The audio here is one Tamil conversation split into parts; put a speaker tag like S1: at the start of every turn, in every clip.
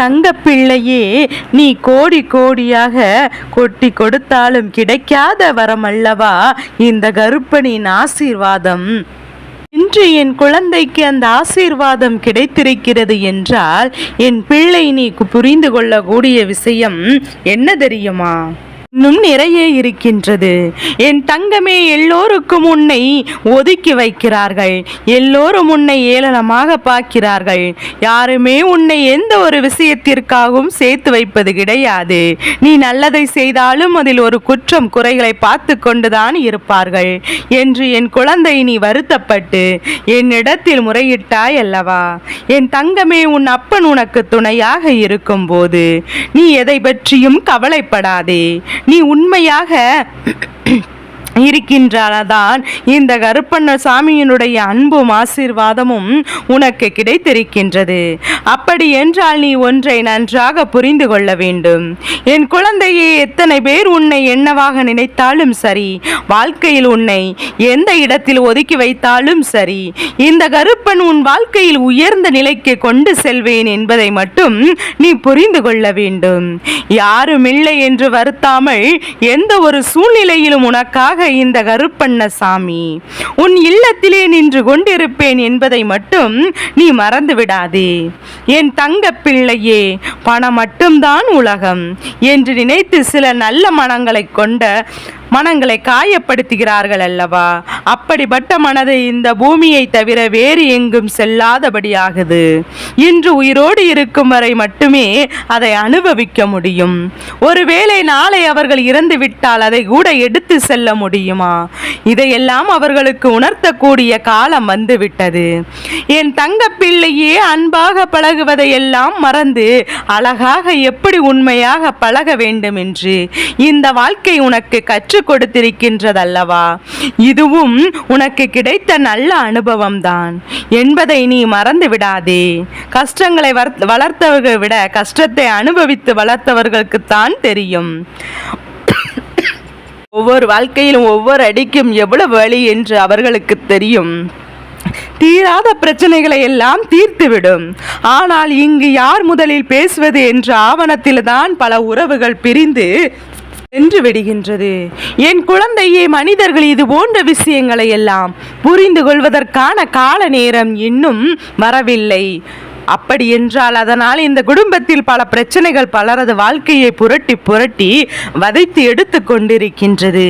S1: தங்க பிள்ளையே நீ கோடி கோடியாக கொட்டி கொடுத்தாலும் கிடைக்காத வரம் அல்லவா இந்த கருப்பனின் ஆசீர்வாதம். இன்று என் குழந்தைக்கு அந்த ஆசீர்வாதம் கிடைத்திருக்கிறது என்றால் என் பிள்ளை நீ புரிந்து கொள்ளக்கூடிய விஷயம் என்ன தெரியுமா? இன்னும் நிறைய இருக்கின்றது. என் தங்கமே எல்லோருக்கும் உன்னை ஒதுக்கி வைக்கிறார்கள். எல்லோரும் உன்னை ஏளனமாக பார்க்கிறார்கள். யாருமே உன்னை எந்த ஒரு விஷயத்திற்காகவும் சேர்த்து வைப்பது கிடையாது. நீ நல்லதை செய்தாலும் அதில் ஒரு குற்றம் குறைகளை பார்த்து கொண்டுதான் இருப்பார்கள். என்று என் குழந்தை நீ வருத்தப்பட்டு என்னிடத்தில் முறையிட்டாய் அல்லவா? என் தங்கமே உன் அப்பன் உனக்கு துணையாக இருக்கும்போது நீ எதை பற்றியும் கவலைப்படாதே. நீ உண்மையாக இருக்கின்றதான் இந்த கருப்பண்ண சாமியினுடைய அன்பும் ஆசீர்வாதமும் உனக்கு கிடைத்திருக்கின்றது. அப்படி என்றால் நீ ஒன்றை நன்றாக புரிந்து கொள்ள வேண்டும். என் குழந்தையே எத்தனை பேர் உன்னை என்னவாக நினைத்தாலும் சரி வாழ்க்கையில் உன்னை எந்த இடத்தில் ஒதுக்கி வைத்தாலும் சரி இந்த கருப்பன் உன் வாழ்க்கையில் உயர்ந்த நிலைக்கு கொண்டு செல்வேன் என்பதை மட்டும் நீ புரிந்து கொள்ள வேண்டும். யாரும் இல்லை என்று வருத்தாமல் எந்த ஒரு சூழ்நிலையிலும் உனக்காக இந்த கருப்பண்ண சாமி உன் இல்லத்திலே நின்று கொண்டிருப்பேன் என்பதை மட்டும் நீ மறந்து விடாதே. என் தங்க பிள்ளையே பணம் மட்டும்தான் உலகம் என்று நினைத்து சில நல்ல மனங்களை கொண்ட மனங்களை காயப்படுத்துகிறார்கள் அல்லவா அப்படிப்பட்ட மனதை இந்த பூமியை தவிர வேறு எங்கும் செல்லாதபடியாகுது. இன்று உயிரோடு இருக்கும் வரை மட்டுமே அதை அனுபவிக்க முடியும். ஒருவேளை நாளை அவர்கள் இறந்து விட்டால் அதை கூட எடுத்து செல்ல முடியுமா? இதையெல்லாம் அவர்களுக்கு உணர்த்தக்கூடிய காலம் வந்துவிட்டது. என் தங்க பிள்ளையே அன்பாக பழகுவதையெல்லாம் மறந்து அழகாக எப்படி உண்மையாக பழக வேண்டும் என்று இந்த வாழ்க்கை உனக்கு கற்று கற்றுக் கொடுத்திருக்கின்றதல்லவா இதுவும் உனக்கு கிடைத்த நல்ல அனுபவம்தான். என்பதை நீ மறந்து விடாதே கஷ்டங்களை வளர்த்தவர்கள் விட கஷ்டத்தை அனுபவித்து வளர்த்தவர்களுக்குத்தான் தெரியும். ஒவ்வொரு வாழ்க்கையிலும் ஒவ்வொரு அடிக்கும் எவ்வளவு வழி என்று அவர்களுக்கு தெரியும். தீராத பிரச்சனைகளை எல்லாம் தீர்த்துவிடும். ஆனால் இங்கு யார் முதலில் பேசுவது என்ற ஆவணத்தில்தான் பல உறவுகள் பிரிந்து சென்று விடுகின்றது. என் குழந்தையே மனிதர்கள் இது போன்ற விஷயங்களை எல்லாம் புரிந்து கொள்வதற்கான கால நேரம் இன்னும் வரவில்லை. அப்படி என்றால் அதனால் இந்த குடும்பத்தில் பல பிரச்சனைகள் பலரது வாழ்க்கையை புரட்டி புரட்டி வதைத்து எடுத்து கொண்டிருக்கின்றது.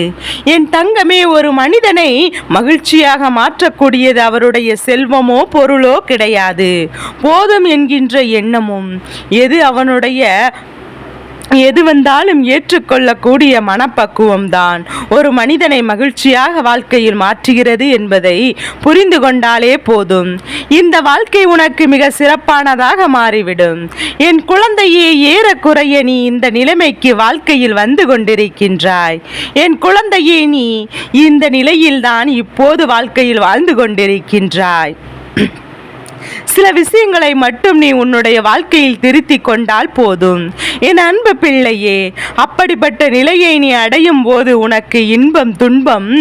S1: என் தங்கமே ஒரு மனிதனை மகிழ்ச்சியாக மாற்றக்கூடியது அவருடைய செல்வமோ பொருளோ கிடையாது. போதும் என்கின்ற எண்ணமும் எது அவனுடைய எது வந்தாலும் ஏற்றுக்கொள்ளக்கூடிய மனப்பக்குவம் தான் ஒரு மனிதனை மகிழ்ச்சியாக வாழ்க்கையில் மாற்றுகிறது என்பதை புரிந்து கொண்டாலே போதும். இந்த வாழ்க்கை உனக்கு மிக சிறப்பானதாக மாறிவிடும். என் குழந்தையே ஏறக்குறைய நீ இந்த நிலைமைக்கு வாழ்க்கையில் வந்து கொண்டிருக்கின்றாய். என் குழந்தையே நீ இந்த நிலையில்தான் இப்போது வாழ்க்கையில் வாழ்ந்து கொண்டிருக்கின்றாய். சில விஷயங்களை மட்டும் நீ உன்னுடைய வாழ்க்கையில் திருத்திக் கொண்டால் போதும். என் அன்பு பிள்ளையே அப்படிப்பட்ட நிலையை நீ அடையும் போது உனக்கு இன்பம் துன்பம்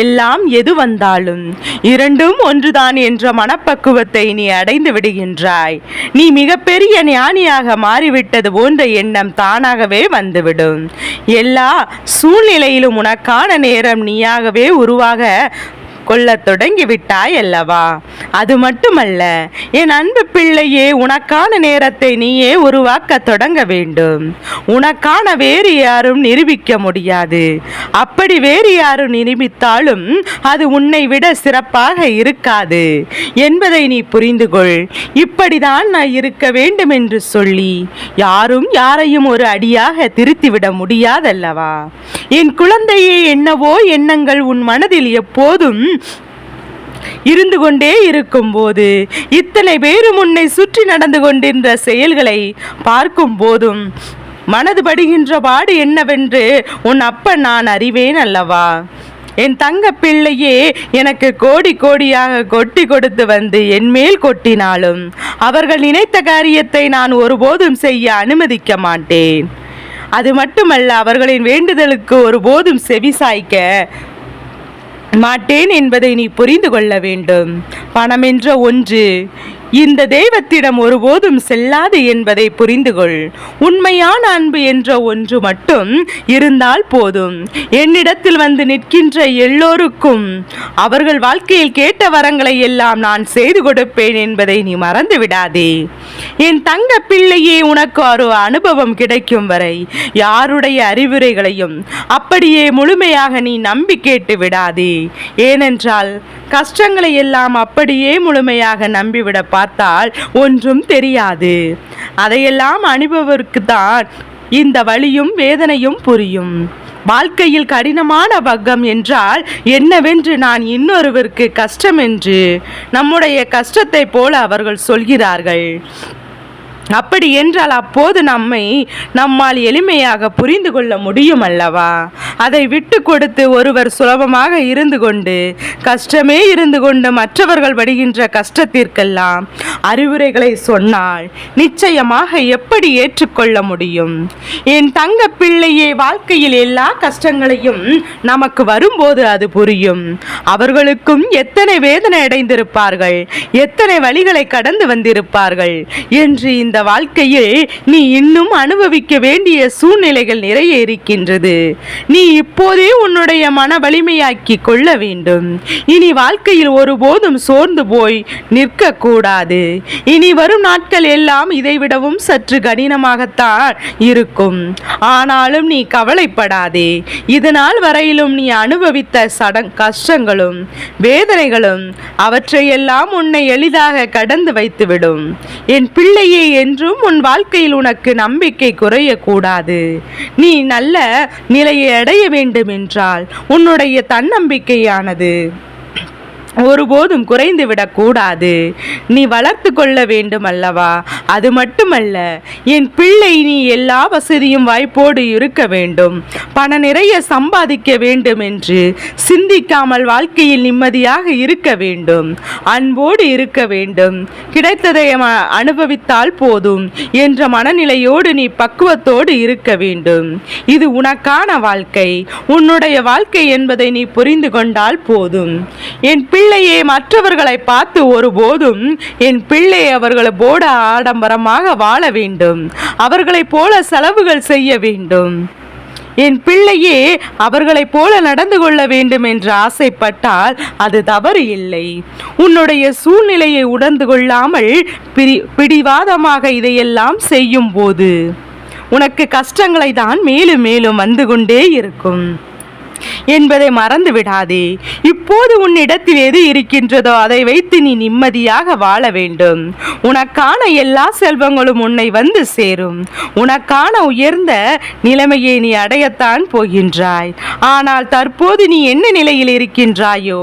S1: எல்லாம் எது வந்தாலும் இரண்டும் ஒன்றுதான் என்ற மனப்பக்குவத்தை நீ அடைந்து விடுகின்றாய். நீ மிகப்பெரிய ஞானியாக மாறிவிட்டது போன்ற எண்ணம் தானாகவே வந்துவிடும். எல்லா சூழ்நிலையிலும் உனக்கான நேரம் நீயாகவே உருவாக கொள்ளத் தொடங்கிவிட்டாய் அல்லவா? அது மட்டுமல்ல என் அன்பு பிள்ளையே உனக்கான நேரத்தை நீயே உருவாக்க தொடங்க வேண்டும். உனக்கான வேறு யாரும் நிரூபிக்க முடியாது. அப்படி வேறு யாரும் நிரூபித்தாலும் அது உன்னை விட சிறப்பாக இருக்காது. என்பதை நீ புரிந்து கொள் இப்படிதான் நான் இருக்க வேண்டும் என்று சொல்லி யாரும் யாரையும் ஒரு அடியாக திருத்திவிட முடியாதல்லவா? என் குழந்தையே என்னவோ எண்ணங்கள் உன் மனதில் எப்போதும் இருந்து கொண்டே இருக்கும்போது இத்தனை பேரும் உன்னை சுற்றி நடந்து கொண்டிருந்த செயல்களை பார்க்கும் போதும் மனது படுகின்ற பாடு என்னவென்று உன் அப்பன் நான் அறிவேன் அல்லவா? என் தங்க பிள்ளையே எனக்கு கோடி கோடியாக கொட்டி கொடுத்து வந்து என் மேல் கொட்டினாலும் அவர்கள் நினைத்த காரியத்தை நான் ஒருபோதும் செய்ய அனுமதிக்க மாட்டேன். அது மட்டுமல்ல அவர்களின் வேண்டுதலுக்கு ஒருபோதும் செவி சாய்க்க மாட்டேன் என்பதை நீ புரிந்து கொள்ள வேண்டும். பணம் என்ற ஒன்று இந்த தெய்வத்திடம் ஒருபோதும் செல்லாது என்பதை புரிந்து கொள் உண்மையான அன்பு என்ற ஒன்று மட்டும் இருந்தால் போதும். என்னிடத்தில் வந்து நிற்கின்ற எல்லோருக்கும் அவர்கள் வாழ்க்கையில் கேட்ட வரங்களை எல்லாம் நான் செய்து கொடுப்பேன் என்பதை நீ மறந்து விடாதே. என் தங்க பிள்ளையே உனக்கு ஒரு அனுபவம் கிடைக்கும் வரை யாருடைய அறிவுரைகளையும் அப்படியே முழுமையாக நீ நம்பி கேட்டு விடாதே. ஏனென்றால் கஷ்டங்களை எல்லாம் அப்படியே முழுமையாக நம்பிவிட பார்த்தால் ஒன்றும் தெரியாது. அதையெல்லாம் அனுபவருக்கு தான் இந்த வழியும் வேதனையும் புரியும். வாழ்க்கையில் கடினமான பக்கம் என்றால் என்னவென்று நான் இன்னொருவருக்கு கஷ்டம் என்று நம்முடைய கஷ்டத்தை போல அவர்கள் சொல்கிறார்கள். அப்படி என்றால் அப்போது நம்மை நம்மால் எளிமையாக புரிந்து கொள்ள முடியும் அல்லவா அதை விட்டு கொடுத்து ஒருவர் சுலபமாக இருந்து கொண்டு கஷ்டமே இருந்து கொண்டு மற்றவர்கள் படுகின்ற கஷ்டத்திற்கெல்லாம் அறிவுரைகளை சொன்னால் நிச்சயமாக எப்படி ஏற்றுக்கொள்ள முடியும்? என் தங்க பிள்ளையே வாழ்க்கையில் எல்லா கஷ்டங்களையும் நமக்கு வரும்போது அது புரியும். அவர்களுக்கும் எத்தனை வேதனை அடைந்திருப்பார்கள் எத்தனை வழிகளை கடந்து வந்திருப்பார்கள் என்று இந்த வாழ்க்கையில் நீ இன்னும் அனுபவிக்க வேண்டிய சூழ்நிலைகள் நிறைய இருக்கின்றது நீ இப்போதே உன்னுடைய மன வலிமையாக்கி கொள்ள வேண்டும். இனி வாழ்க்கையில் ஒருபோதும் சோர்ந்து போய் நிற்க கூடாது இனி வரும் நாட்கள் எல்லாம் இதைவிடவும் சற்று கடினமாகத்தான் இருக்கும். ஆனாலும் நீ கவலைப்படாதே. இதனால் வரையிலும் நீ அனுபவித்த சடங் கஷ்டங்களும் வேதனைகளும் அவற்றையெல்லாம் உன்னை எளிதாக கடந்து வைத்துவிடும். என் பிள்ளையே என் என்றும் உன் வாழ்க்கையில் உனக்கு நம்பிக்கை குறையக்கூடாது. நீ நல்ல நிலையை அடைய வேண்டும் என்றால் உன்னுடைய தன்னம்பிக்கையானது. ஒருபோதும் குறைந்து விடக்கூடாது. நீ வளர்த்து கொள்ள வேண்டும் அல்லவா? அது மட்டுமல்ல என் பிள்ளை நீ எல்லா வசதியும் வாய்ப்போடு இருக்க வேண்டும். பண நிறைய சம்பாதிக்க வேண்டும் என்று சிந்திக்காமல் வாழ்க்கையில் நிம்மதியாக இருக்க வேண்டும். அன்போடு இருக்க வேண்டும். கிடைத்ததை ம- அனுபவித்தால் போதும் என்ற மனநிலையோடு நீ பக்குவத்தோடு இருக்க வேண்டும். இது உனக்கான வாழ்க்கை. உன்னுடைய வாழ்க்கை என்பதை நீ புரிந்து கொண்டால் போதும். என் பிள்ளையே மற்றவர்களை பார்த்து ஒருபோதும் என் பிள்ளை அவர்களை போட ஆடம்பரமாக வாழ வேண்டும். அவர்களைப் போல செலவுகள் செய்ய வேண்டும். என் பிள்ளையே அவர்களைப் போல நடந்து கொள்ள வேண்டும் என்று ஆசைப்பட்டால் அது தவறு இல்லை. உன்னுடைய சூழ்நிலையை உணர்ந்து கொள்ளாமல் பிரி பிடிவாதமாக இதையெல்லாம் செய்யும் போது உனக்கு கஷ்டங்களை தான் மேலும் மேலும் வந்து கொண்டே இருக்கும். என்பதை மறந்து விடாதே. இப்போது உன்னிடத்தில் எது இருக்கின்றதோ அதை வைத்து நீ நிம்மதியாக வாழ வேண்டும். உனக்கான எல்லா செல்வங்களும் உன்னை வந்து சேரும். உனக்கான உயர்ந்த நிலைமையை நீ அடையத்தான் போகின்றாய். ஆனால் தற்போது நீ என்ன நிலையில் இருக்கின்றாயோ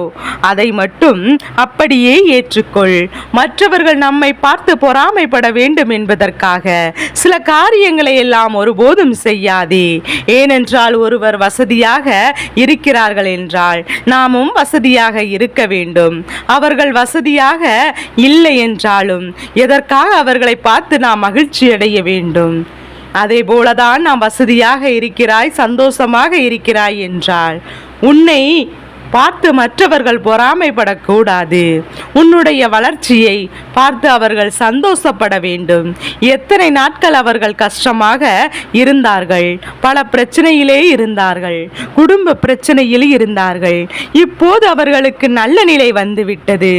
S1: அதை மட்டும் அப்படியே ஏற்றுக்கொள். மற்றவர்கள் நம்மை பார்த்து பொறாமைப்பட வேண்டும் என்பதற்காக சில காரியங்களை எல்லாம் ஒருபோதும் செய்யாதே. ஏனென்றால் ஒருவர் வசதியாக இருக்கிறார்கள் என்றால் நாமும் வசதியாக இருக்க வேண்டும். அவர்கள் வசதியாக இல்லை என்றாலும் எதற்காக அவர்களை பார்த்து நாம் மகிழ்ச்சி அடைய வேண்டும்? அதே போலதான் நாம் வசதியாக இருக்கிறாய் சந்தோஷமாக இருக்கிறாய் என்றால் உன்னை பார்த்து மற்றவர்கள் பொறாமைப்படக்கூடாது. உன்னுடைய வளர்ச்சியை பார்த்து அவர்கள் சந்தோஷப்பட வேண்டும். எத்தனை நாட்கள் அவர்கள் கஷ்டமாக இருந்தார்கள்? பல பிரச்சனையிலே இருந்தார்கள். குடும்ப பிரச்சனையில் இருந்தார்கள். இப்போது அவர்களுக்கு நல்ல நிலை வந்துவிட்டது.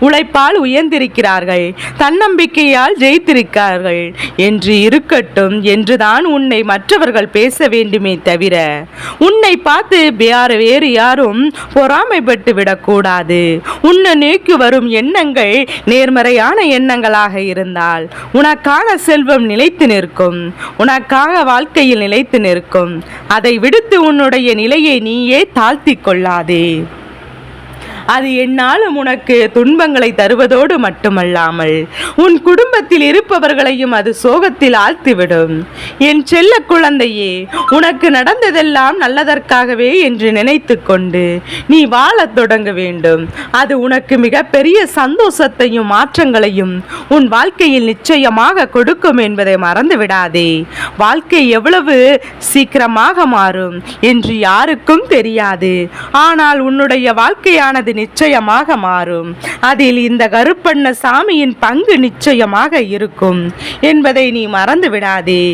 S1: உழைப்பால் உயர்ந்திருக்கிறார்கள். தன்னம்பிக்கையால் ஜெயித்திருக்கிறார்கள். என்று இருக்கட்டும் என்றுதான் உன்னை மற்றவர்கள் பேச வேண்டுமே தவிர உன்னை பார்த்து வேறு வேறு யாரும் பொறாமைப்பட்டு விடக்கூடாது. உன்னை நோக்கி வரும் எண்ணங்கள் நேர்மறையான எண்ணங்களாக இருந்தால் உனக்கான செல்வம் நிலைத்து நிற்கும். உனக்காக வாழ்க்கையில் நிலைத்து நிற்கும். அதை விடுத்து உன்னுடைய நிலையை நீயே தாழ்த்திக் கொள்ளாதே. அது என்னாலும் உனக்கு துன்பங்களை தருவதோடு மட்டுமல்லாமல் உன் குடும்பத்தில் இருப்பவர்களையும் அது சோகத்தில் ஆழ்த்திவிடும். என் செல்ல குழந்தையே உனக்கு நடந்ததெல்லாம் நல்லதற்காகவே என்று நினைத்து கொண்டு நீ வாழத் தொடங்க வேண்டும். அது உனக்கு மிகப்பெரிய சந்தோஷத்தையும் மாற்றங்களையும் உன் வாழ்க்கையில் நிச்சயமாக கொடுக்கும் என்பதை மறந்து விடாதே வாழ்க்கை எவ்வளவு சீக்கிரமாக மாறும் என்று யாருக்கும் தெரியாது. ஆனால் உன்னுடைய வாழ்க்கையானது நிச்சயமாக மாறும். அதில் இந்த கருப்பண்ண சாமியின் பங்கு நிச்சயமாக இருக்கும். என்பதை நீ மறந்து விடாதே.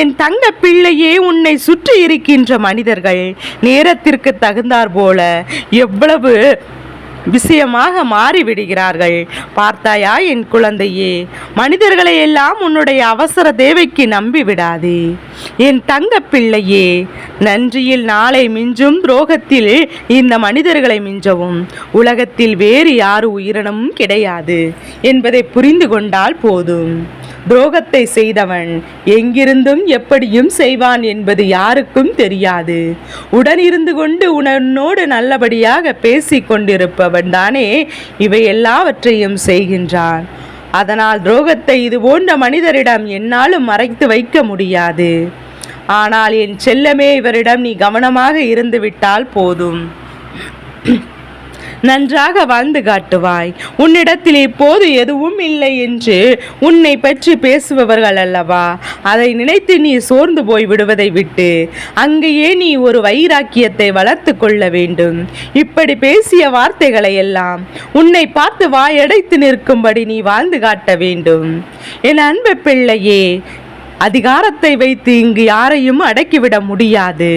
S1: என் தங்க பிள்ளையே உன்னை சுற்றி இருக்கின்ற மனிதர்கள் நேரத்திற்கு தகுந்தார் போல எவ்வளவு விஷயமாக மாறிவிடுகிறார்கள். பார்த்தாயா என் குழந்தையே மனிதர்களை எல்லாம் உன்னுடைய அவசர தேவைக்கு நம்பி விடாதே என் தங்க பிள்ளையே நன்றியில் நாளை மிஞ்சும் துரோகத்தில் இந்த மனிதர்களை மிஞ்சவும். உலகத்தில் வேறு யாரு உயிரினமும் கிடையாது என்பதை புரிந்து கொண்டால் போதும். துரோகத்தை செய்தவன் எங்கிருந்தும் எப்படியும் செய்வான் என்பது யாருக்கும் தெரியாது. உடனிருந்து கொண்டு உன்னோடு நல்லபடியாக பேசிக் கொண்டிருப்பவன் தானே இவை எல்லாவற்றையும் செய்கின்றான். அதனால் துரோகத்தை இது போன்ற மனிதரிடம் என்னாலும் மறைத்து வைக்க முடியாது. ஆனால் என் செல்லமே இவரிடம் நீ கவனமாக இருந்துவிட்டால் போதும். நன்றாக வாழ்ந்து காட்டுவாய். உன்னிடத்தில் இப்போது எதுவும் இல்லை என்று உன்னை பற்றி பேசுபவர்கள் அல்லவா? அதை நினைத்து நீ சோர்ந்து போய் விடுவதை விட்டு அங்கேயே நீ ஒரு வைராக்கியத்தை வளர்த்து கொள்ள வேண்டும். இப்படி பேசிய வார்த்தைகளை எல்லாம் உன்னை பார்த்து வாயடைத்து நிற்கும்படி நீ வாழ்ந்து காட்ட வேண்டும். என் அன்பு பிள்ளையே அதிகாரத்தை வைத்து இங்கு யாரையும் அடக்கிவிட முடியாது.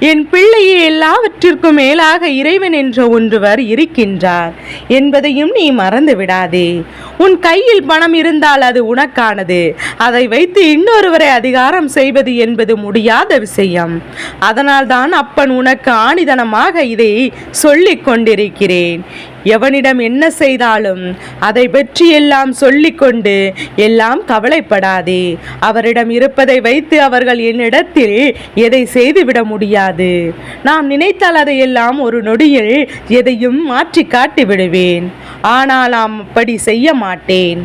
S1: என் பிள்ளையே எல்லாவற்றிற்கும் மேலாக இறைவன் என்ற ஒன்றுவர் இருக்கின்றார். என்பதையும் நீ மறந்து விடாதே. உன் கையில் பணம் இருந்தால் அது உனக்கானது. அதை வைத்து இன்னொருவரை அதிகாரம் செய்வது என்பது முடியாத விஷயம். அதனால்தான் அப்பன் உனக்கு ஆணிதனமாக இதை சொல்லிக் கொண்டிருக்கிறேன். எவனிடம் என்ன செய்தாலும் அதை பற்றி எல்லாம் சொல்லிக்கொண்டு எல்லாம் கவலைப்படாதே. அவரிடம் இருப்பதை வைத்து அவர்கள் என்னிடத்தில் எதை செய்துவிட முடியாது. நாம் நினைத்தால் அதையெல்லாம் ஒரு நொடியில் எதையும் மாற்றி காட்டி விடுவேன் ஆனால் நாம் அப்படி செய்ய மாட்டேன்.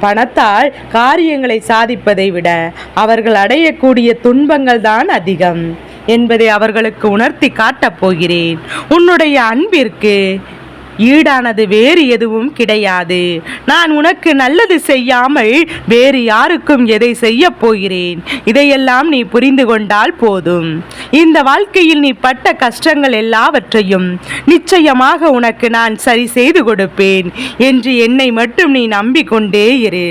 S1: பணத்தால் காரியங்களை சாதிப்பதை விட அவர்கள் அடையக்கூடிய துன்பங்கள் தான் அதிகம். என்பதை அவர்களுக்கு உணர்த்தி காட்டப் போகிறேன். உன்னுடைய அன்பிற்கு ஈடானது வேறு எதுவும் கிடையாது. நான் உனக்கு நல்லது செய்யாமல் வேறு யாருக்கும் எதை செய்ய போகிறேன்? இதையெல்லாம் நீ புரிந்து கொண்டால் போதும். இந்த வாழ்க்கையில் நீ பட்ட கஷ்டங்கள் எல்லாவற்றையும் நிச்சயமாக உனக்கு நான் சரி செய்து கொடுப்பேன் என்று என்னை மட்டும் நீ நம்பிக்கொண்டே இரு.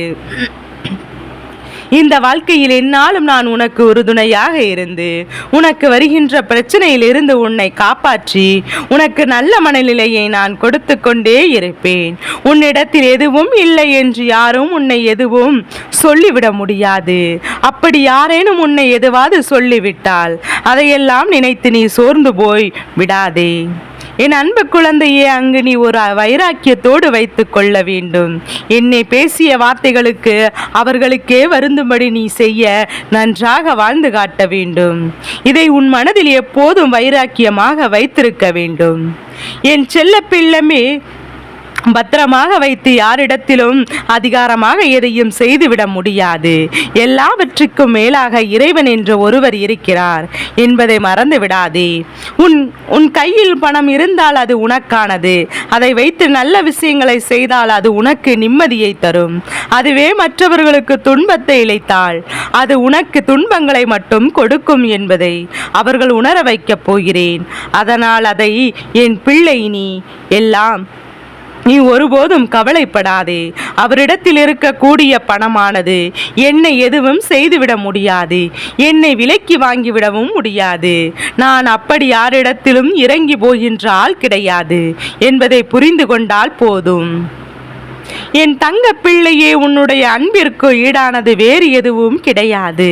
S1: இந்த வாழ்க்கையில் என்னாலும் நான் உனக்கு உறுதுணையாக இருந்து உனக்கு வருகின்ற பிரச்சனையிலிருந்து உன்னை காப்பாற்றி உனக்கு நல்ல மனநிலையை நான் கொடுத்து கொண்டே இருப்பேன். உன்னிடத்தில் எதுவும் இல்லை என்று யாரும் உன்னை எதுவும் சொல்லிவிட முடியாது. அப்படி யாரேனும் உன்னை எதுவாது சொல்லிவிட்டால் அதையெல்லாம் நினைத்து நீ சோர்ந்து போய் விடாதே. என் அன்பு குழந்தையே அங்கு நீ ஒரு வைராக்கியத்தோடு வைத்துக் கொள்ள வேண்டும். என்னை பேசிய வார்த்தைகளுக்கு அவர்களுக்கே வருந்தும்படி நீ செய்ய நன்றாக வாழ்ந்து காட்ட வேண்டும். இதை உன் மனதில் எப்போதும் வைராக்கியமாக வைத்திருக்க வேண்டும். என் செல்ல பிள்ளமே பத்திரமாக வைத்து யாரிடத்திலும் அதிகாரமாக எதையும் செய்துவிட முடியாது. எல்லாவற்றுக்கும் மேலாக இறைவன் என்று ஒருவர் இருக்கிறார் என்பதை மறந்து விடாதே. உன் உன் கையில் பணம் இருந்தால் அது உனக்கானது. அதை வைத்து நல்ல விஷயங்களை செய்தால் அது உனக்கு நிம்மதியை தரும். அதுவே மற்றவர்களுக்கு துன்பத்தை இழைத்தால் அது உனக்கு துன்பங்களை மட்டும் கொடுக்கும் என்பதை அவர்கள் உணர வைக்கப் போகிறேன். அதனால் அதை என் பிள்ளை நீ எல்லாம் நீ ஒருபோதும் கவலைப்படாதே. அவரிடத்தில் இருக்கக்கூடிய பணமானது என்னை எதுவும் செய்துவிட முடியாது. என்னை விலக்கி வாங்கிவிடவும் முடியாது. நான் அப்படி யாரிடத்திலும் இறங்கி போகின்ற ஆள் கிடையாது என்பதை புரிந்து கொண்டால் போதும். என் தங்க பிள்ளையே உன்னுடைய அன்பிற்கு ஈடானது வேறு எதுவும் கிடையாது.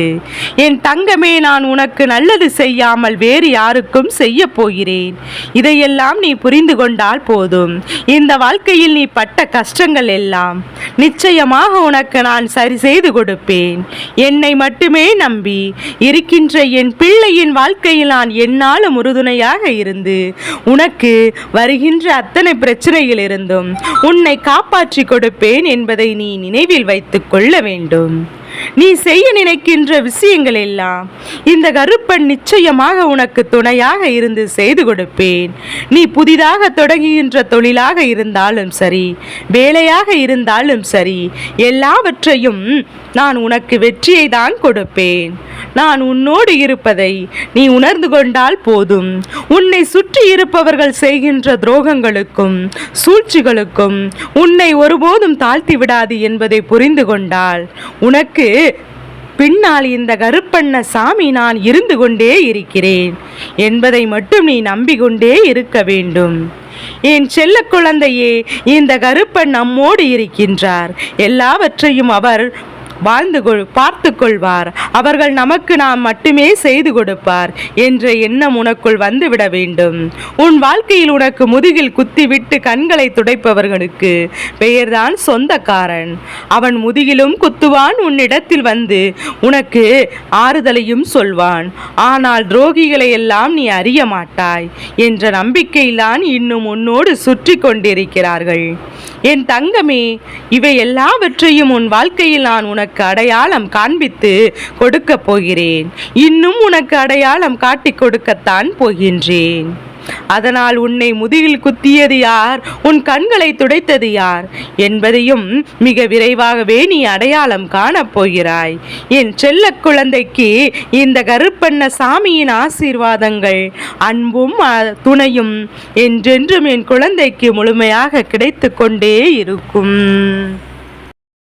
S1: என் தங்கமே நான் உனக்கு நல்லது செய்யாமல் வேறு யாருக்கும் செய்ய போகிறேன். இதையெல்லாம் நீ புரிந்து கொண்டால் போதும். இந்த வாழ்க்கையில் நீ பட்ட கஷ்டங்கள் எல்லாம் நிச்சயமாக உனக்கு நான் சரி செய்து கொடுப்பேன். என்னை மட்டுமே நம்பி இருக்கின்ற என் பிள்ளையின் வாழ்க்கையில் நான் என்னாலும் உறுதுணையாக இருந்து உனக்கு வருகின்ற அத்தனை பிரச்சனையிலிருந்தும் உன்னை காப்பாற்றி கொடுப்பேன். என்பதை நீ நினைவில் வைத்துக் கொள்ள வேண்டும். நீ செய்ய நினைக்கின்ற விஷயங்கள் எல்லாம் இந்த கருப்பன் நிச்சயமாக உனக்கு துணையாக இருந்து செய்து கொடுப்பேன். நீ புதிதாக தொடங்குகின்ற தொழிலாக இருந்தாலும் சரி வேலையாக இருந்தாலும் சரி எல்லாவற்றையும் நான் உனக்கு வெற்றியை தான் கொடுப்பேன். நான் உன்னோடு இருப்பதை நீ உணர்ந்து கொண்டால் போதும். உன்னை சுற்றி இருப்பவர்கள் செய்கின்ற துரோகங்களுக்கும் சூழ்ச்சிகளுக்கும் உன்னை ஒருபோதும் தாழ்த்தி விடாது என்பதை புரிந்து கொண்டால் உனக்கு பின்னால் இந்த கருப்பண்ண சாமி நான் இருந்து கொண்டே இருக்கிறேன் என்பதை மட்டும் நீ நம்பிக்கொண்டே இருக்க வேண்டும். என் செல்ல குழந்தையே இந்த கருப்பன் நம்மோடு இருக்கின்றார். எல்லாவற்றையும் அவர் வாழ்ந்து கொள் பார்த்து கொள்வார். அவர்கள் நமக்கு நாம் மட்டுமே செய்து கொடுப்பார். என்ற எண்ணம் உனக்குள் வந்துவிட வேண்டும். உன் வாழ்க்கையில் உனக்கு முதுகில் குத்திவிட்டு கண்களை துடைப்பவர்களுக்கு பெயர்தான் சொந்தக்காரன். அவன் முதுகிலும் குத்துவான் உன்னிடத்தில் வந்து உனக்கு ஆறுதலையும் சொல்வான். ஆனால் துரோகிகளை எல்லாம் நீ அறிய மாட்டாய் என்ற நம்பிக்கையில்தான் இன்னும் உன்னோடு சுற்றி கொண்டிருக்கிறார்கள். என் தங்கமே இவை எல்லாவற்றையும் உன் வாழ்க்கையில் நான் உனக்கு அடையாளம் காண்பித்து கொடுக்கப் போகிறேன். இன்னும் உனக்கு அடையாளம் காட்டிக் கொடுக்கத்தான் போகின்றேன். அதனால் உன்னை முதுகில் குத்தியது யார்? உன் கண்களை துடைத்தது யார்? என்பதையும் மிக விரைவாகவே நீ அடையாளம் காணப் போகிறாய். என் செல்ல குழந்தைக்கு இந்த கருப்பண்ண சாமியின் ஆசீர்வாதங்கள் அன்பும் துணையும் என்றென்றும் என் குழந்தைக்கு முழுமையாக கிடைத்து கொண்டே இருக்கும்.